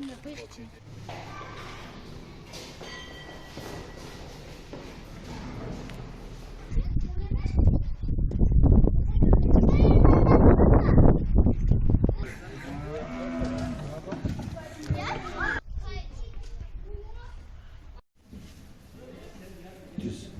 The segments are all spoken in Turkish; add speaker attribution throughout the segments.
Speaker 1: на вишці. Just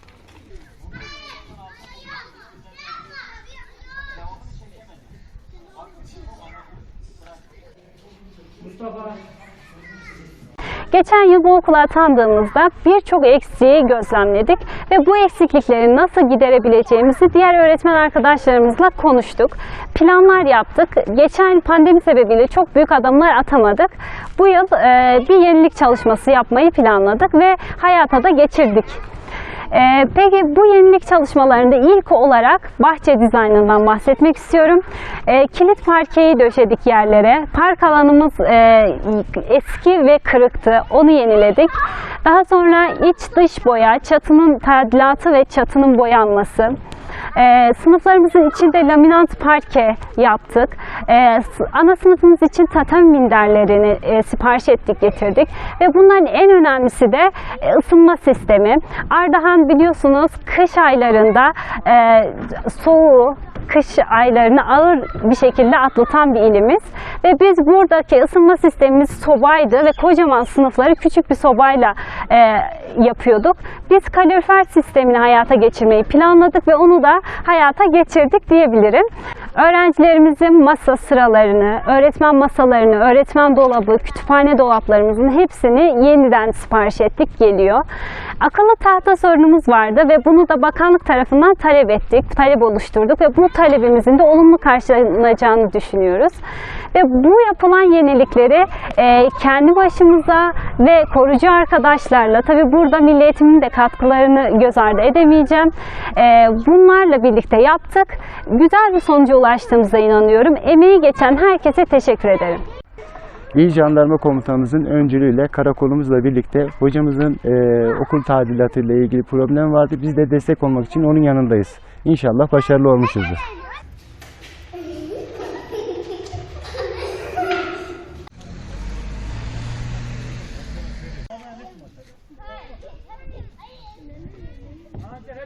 Speaker 1: Geçen yıl bu okula atandığımızda birçok eksiği gözlemledik ve bu eksiklikleri nasıl giderebileceğimizi diğer öğretmen arkadaşlarımızla konuştuk. Planlar yaptık. Geçen pandemi sebebiyle çok büyük adımlar atamadık. Bu yıl e, bir yenilik çalışması yapmayı planladık ve hayata da geçirdik. Ee, peki bu yenilik çalışmalarında ilk olarak bahçe dizaynından bahsetmek istiyorum. Ee, kilit parkeyi döşedik yerlere. Park alanımız e, eski ve kırıktı. Onu yeniledik. Daha sonra iç dış boya, çatının tadilatı ve çatının boyanması. Ee, sınıflarımızın içinde laminant parke yaptık. S- ana sınıfımız için tatami minderlerini e, sipariş ettik, getirdik. Ve bunların en önemlisi de e, ısınma sistemi. Ardahan biliyorsunuz kış aylarında e, soğuğu, kış aylarını ağır bir şekilde atlatan bir ilimiz. Ve biz buradaki ısınma sistemimiz sobaydı ve kocaman sınıfları küçük bir sobayla e, yapıyorduk. Biz kalorifer sistemini hayata geçirmeyi planladık ve onu da hayata geçirdik diyebilirim. Öğrencilerimizin masa sıralarını, öğretmen masalarını, öğretmen dolabı, kütüphane dolaplarımızın hepsini yeniden sipariş ettik geliyor. Akıllı tahta sorunumuz vardı ve bunu da bakanlık tarafından talep ettik, talep oluşturduk ve bu talebimizin de olumlu karşılanacağını düşünüyoruz. Ve bu yapılan yenilikleri e, kendi başımıza ve korucu arkadaşlarla, tabi burada Milli de katkılarını göz ardı edemeyeceğim. E, bunlarla birlikte yaptık. Güzel bir sonuca ulaştığımıza inanıyorum. Emeği geçen herkese teşekkür ederim.
Speaker 2: İl Jandarma Komutanımızın öncülüğüyle karakolumuzla birlikte hocamızın e, okul tadilatıyla ilgili problem vardı. Biz de destek olmak için onun yanındayız. İnşallah başarılı olmuşuzdur. Ah, don't have